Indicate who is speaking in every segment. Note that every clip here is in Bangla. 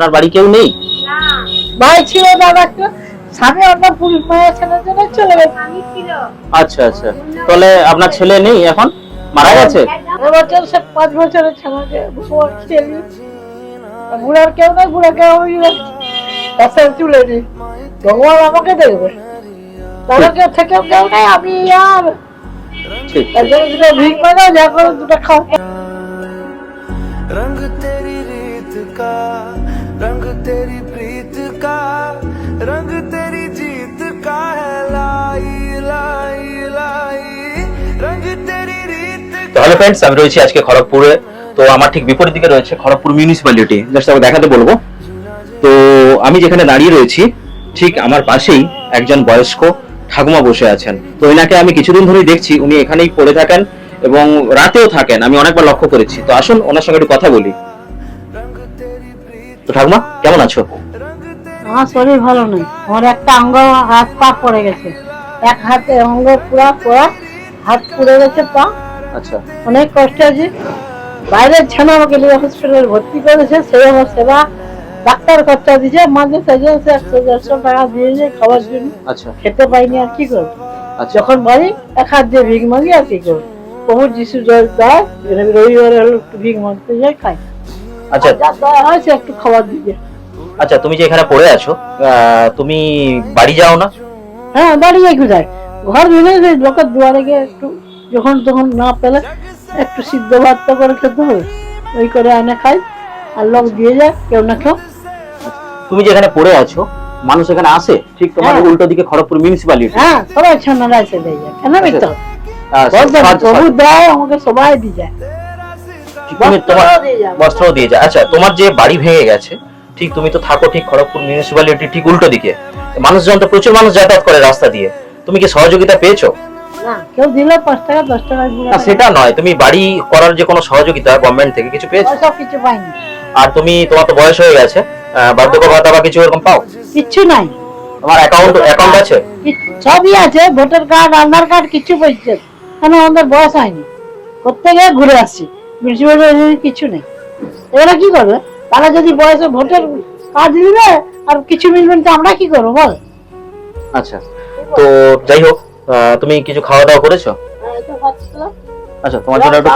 Speaker 1: আপনার বাড়ি কেউ নেই
Speaker 2: ভাই ছিল দাদা একটা স্বামী অন্য পুরুষ মায়ের ছেলের জন্য চলে গেছে
Speaker 1: আচ্ছা আচ্ছা তাহলে আপনার ছেলে নেই এখন মারা গেছে
Speaker 2: এবছর সে পাঁচ বছরের ছেলেকে বুড়ো ছেলে বুড়ার কেউ নেই বুড়া কেউ আমি কাছে তুলে নি ভগবান আমাকে দেখবে তারা কেউ থেকে কেউ নেই আমি আর
Speaker 1: ঠিক
Speaker 2: তার জন্য দুটো ভিক মানে যা করে দুটো খাও
Speaker 3: रंग तेरी रीत का रंग तेरी प्रीत का रंग तेरी जीत का है लाई लाई लाई रंग तेरी रीत
Speaker 1: তাহলে ফ্রেন্ডস আমি রয়েছি আজকে খড়গপুরে তো আমার ঠিক বিপরীত দিকে রয়েছে খড়গপুর মিউনিসিপ্যালিটি জাস্ট আমি দেখাতে বলবো তো আমি যেখানে দাঁড়িয়ে রয়েছি ঠিক আমার পাশেই একজন বয়স্ক ঠাকুমা বসে আছেন তো এনাকে আমি কিছুদিন ধরেই দেখছি উনি এখানেই পড়ে থাকেন এবং রাতেও থাকেন আমি অনেকবার লক্ষ্য করেছি তো আসুন ওনার সঙ্গে একটু কথা বলি তো ঠাকুমা কেমন আছো?
Speaker 2: আমার শরীর ভালো নেই। আমার একটা অঙ্গ হাত পা পড়ে গেছে। এক হাতে অঙ্গ পুরা পড়া হাত পুড়ে গেছে পা।
Speaker 1: আচ্ছা।
Speaker 2: অনেক কষ্ট আছে। বাইরের ছানা আমাকে নিয়ে হসপিটালে ভর্তি করেছে। সেই আমার সেবা ডাক্তার খরচা দিয়েছে। মাঝে সাঝে একশো দেড়শো টাকা দিয়েছে খাওয়ার জন্য
Speaker 1: আচ্ছা।
Speaker 2: খেতে পাইনি আর কি করব।
Speaker 1: আচ্ছা।
Speaker 2: যখন বাড়ি এক হাত দিয়ে ভিক মাগি আর কি করব। প্রভু যিশু জল দেয় রবিবারে হলো একটু ভিক মাগতে যাই খাই
Speaker 1: আচ্ছা।
Speaker 2: যা দেওয়া হয় সে একটু খাবার
Speaker 1: আচ্ছা তুমি যে এখানে পড়ে আছো তুমি বাড়ি যাও না?
Speaker 2: হ্যাঁ বাড়ি যাই কোথায়? ঘর ভেঙে লোকের দুয়ারে গিয়ে একটু যখন তখন না পেলে একটু সিদ্ধ ভাত করে খেতে হবে। ওই করে এনে খাই আর লোক দিয়ে যায় কেউ না কেউ
Speaker 1: তুমি যে এখানে পড়ে আছো মানুষ এখানে আসে ঠিক তোমার
Speaker 2: হ্যাঁ।
Speaker 1: উল্টো দিকে খড়গপুর মিউনিসিপালিটি
Speaker 2: হ্যাঁ সবাই ছানারা এসে দিয়ে কেন
Speaker 1: আচ্ছা,
Speaker 2: প্রভু দেয় আমাকে সবাই দিয়ে যায়।
Speaker 1: তুমি তোমার। বস্ত্র দিয়ে যায় আচ্ছা তোমার যে বাড়ি ভেঙে গেছে ঠিক তুমি তো থাকো ঠিক খড়গপুর মিউনিসিপ্যালিটি ঠিক উল্টো দিকে। মানুষজন তো প্রচুর মানুষ যাতায়াত করে রাস্তা দিয়ে। তুমি কি সহযোগিতা পেয়েছ?
Speaker 2: না কেউ দিলে পাঁচ টাকা দশ টাকা
Speaker 1: না সেটা নয়। তুমি বাড়ি করার যে কোনো সহযোগিতা গভর্নমেন্ট থেকে কিছু পেয়েছ?
Speaker 2: কিছু পাইনি।
Speaker 1: আর তুমি তোমার তো বয়স হয়ে গেছে বার্ধক্য ভাতা বা কিছু এরকম পাও?
Speaker 2: কিচ্ছু নাই।
Speaker 1: তোমার অ্যাকাউন্ট অ্যাকাউন্ট আছে?
Speaker 2: সবই আছে ভোটার কার্ড আধার কার্ড কিছু কেন আমাদের বয়স হয়নি? করতে গিয়ে ঘুরে আসছি। মিউনিসিপ্যালিটি কিছু নেই। এরা কি করবে? তারা যদি বয়সে ভোটার কার্ড দিবে আর কিছু মিলবে না তো আমরা কি করব বল?
Speaker 1: আচ্ছা তো যাই হোক আহ, তুমি কিছু খাওয়া দাওয়া করেছ? আচ্ছা তোমার জন্য একটু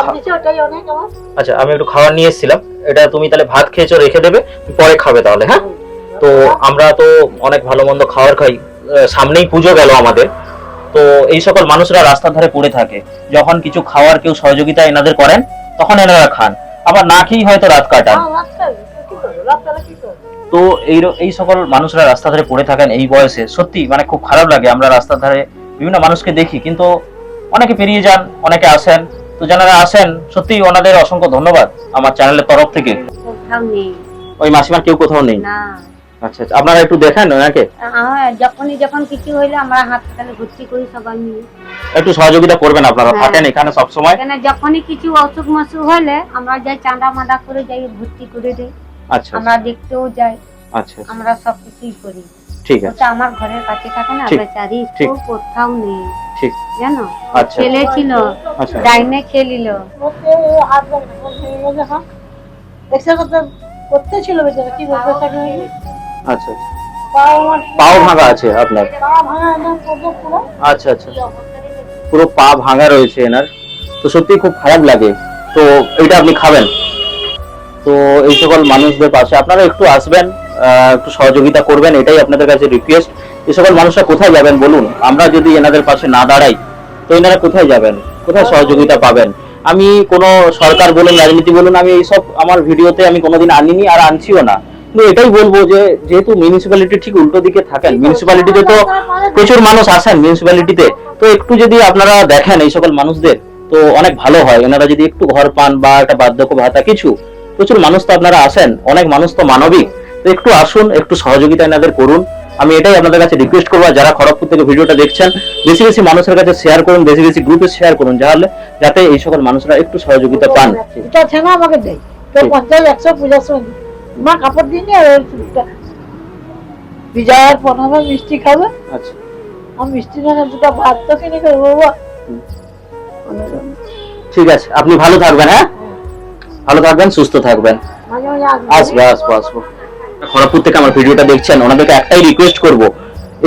Speaker 1: আচ্ছা আমি একটু খাবার নিয়ে এসেছিলাম। এটা তুমি তাহলে ভাত খেয়েছো রেখে দেবে পরে খাবে তাহলে হ্যাঁ? তো আমরা তো অনেক ভালো মন্দ খাবার খাই। সামনেই পুজো গেল আমাদের। তো এই সকল মানুষরা রাস্তার ধারে পড়ে থাকে। যখন কিছু খাওয়ার কেউ সহযোগিতা এনাদের করেন তখন এনারা খান। আবার না খেয়েই হয়তো রাত কাটান।
Speaker 2: হ্যাঁ,
Speaker 1: তো এই এই সকল মানুষরা রাস্তা ধারে পড়ে থাকেন এই বয়সে। সত্যি মানে খুব খারাপ লাগে। আমরা রাস্তার ধারে বিভিন্ন মানুষকে দেখি কিন্তু অনেকে পেরিয়ে যান অনেকে আসেন। তো যারা আসেন সত্যি ওনাদের অসংখ্য ধন্যবাদ আমার চ্যানেলের তরফ থেকে। ওই মাসিমার কেউ কোথাও নেই?
Speaker 4: না।
Speaker 1: আচ্ছা আচ্ছা আপনারা একটু দেখেন ওনাকে
Speaker 4: হ্যাঁ যখনই যখন কিছু হইলে আমরা হাসপাতালে ভর্তি করি সবাই মিলে
Speaker 1: একটু সহযোগিতা করবেন আপনারা
Speaker 4: হ্যাঁ।
Speaker 1: থাকেন এখানে সব সময়
Speaker 4: কেন যখনই কিছু অসুখ মসুখ হলে আমরা যাই চাঁদা মাদা করে যাই ভর্তি করে দিই
Speaker 1: আচ্ছা
Speaker 4: আমরা দেখতেও যাই
Speaker 1: আচ্ছা আচ্ছা,
Speaker 4: আমরা সব কিছুই করি
Speaker 1: ঠিক আছে
Speaker 4: ওটা আমার ঘরের কাছে থাকে না বেচারি
Speaker 1: ঠিক।
Speaker 4: কোথাও নেই
Speaker 1: ঠিক
Speaker 4: জানো
Speaker 1: আচ্ছা।
Speaker 4: ছেলে ছিল
Speaker 1: আচ্ছা
Speaker 4: ডাইনে খেলিল
Speaker 2: লোকে হাত ধরে বলছে, এই যে হ্যাঁ, এক্সরে করতে ছিল বেচারা কি করবে তাকে
Speaker 1: আচ্ছা।
Speaker 2: পাও
Speaker 1: ভাঙা আছে আপনার? আচ্ছা আচ্ছা। পুরো পা ভাঙা রয়েছে এনার। তো সত্যি খুব খারাপ লাগে। তো এটা আপনি খাবেন? তো এই সকল মানুষদের পাশে আপনারা একটু আসবেন একটু সহযোগিতা করবেন এটাই আপনাদের কাছে রিকোয়েস্ট এই সকল মানুষরা কোথায় যাবেন বলুন? আমরা যদি এনাদের পাশে না দাঁড়াই তো এনারা কোথায় যাবেন? কোথায় সহযোগিতা পাবেন? আমি কোনো সরকার বলুন রাজনীতি বলুন আমি এইসব আমার ভিডিওতে আমি কোনোদিন আনিনি আর আনছিও না। এটাই বলব যে যেহেতু মিউনিসিপ্যালিটি ঠিক উল্টো দিকে থাকেন মিউনিসিপ্যালিটিতে তো প্রচুর মানুষ আসেন মিউনিসিপ্যালিটিতে তো একটু যদি আপনারা দেখেন এই সকল মানুষদের তো অনেক ভালো হয়। এনারা যদি একটু ঘর পান বা একটা বার্ধক্য ভাতা কিছু প্রচুর মানুষ তো আপনারা আসেন। অনেক মানুষ তো মানবিক। তো একটু আসুন একটু সহযোগিতা এনাদের করুন। আমি এটাই আপনাদের কাছে রিকোয়েস্ট করব। যারা খড়গপুর থেকে ভিডিওটা দেখছেন বেশি বেশি মানুষের কাছে শেয়ার করুন বেশি বেশি গ্রুপে শেয়ার করুন যাহলে যাতে এই সকল মানুষরা একটু সহযোগিতা পান।
Speaker 2: এটা আমাকে দেয়। পঞ্চাশ একশো পূজার সময়। মা কাপড় ওর চুলটা বিজয়ের পনেরো মিষ্টি খাবে।
Speaker 1: আচ্ছা।
Speaker 2: আর মিষ্টি না দুটো ভাত তো কিনে খাব বাবা।
Speaker 1: ঠিক আছে আপনি ভালো থাকবেন হ্যাঁ? ভালো থাকবেন সুস্থ থাকবেন। আসব। আসব আসব খড়গপুর থেকে আমার ভিডিওটা দেখছেন ওনাদেরকে একটাই রিকোয়েস্ট করব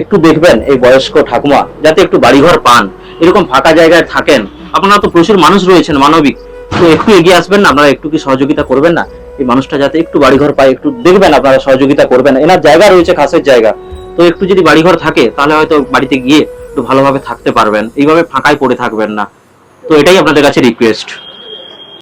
Speaker 1: একটু দেখবেন এই বয়স্ক ঠাকুমা যাতে একটু বাড়িঘর পান। এরকম ফাঁকা জায়গায় থাকেন। আপনারা তো প্রচুর মানুষ রয়েছেন মানবিক। তো একটু এগিয়ে আসবেন না আপনারা একটু কি সহযোগিতা করবেন না? এই মানুষটা যাতে একটু বাড়িঘর পায়, একটু দেখবেন আপনারা সহযোগিতা করবেন। এনার জায়গা রয়েছে, খাসের জায়গা। তো একটু যদি বাড়িঘর থাকে, তাহলে হয়তো বাড়িতে গিয়ে একটু ভালোভাবে থাকতে পারবেন। এইভাবে ফাঁকায় পড়ে থাকবেন না। তো এটাই আপনাদের কাছে রিকোয়েস্ট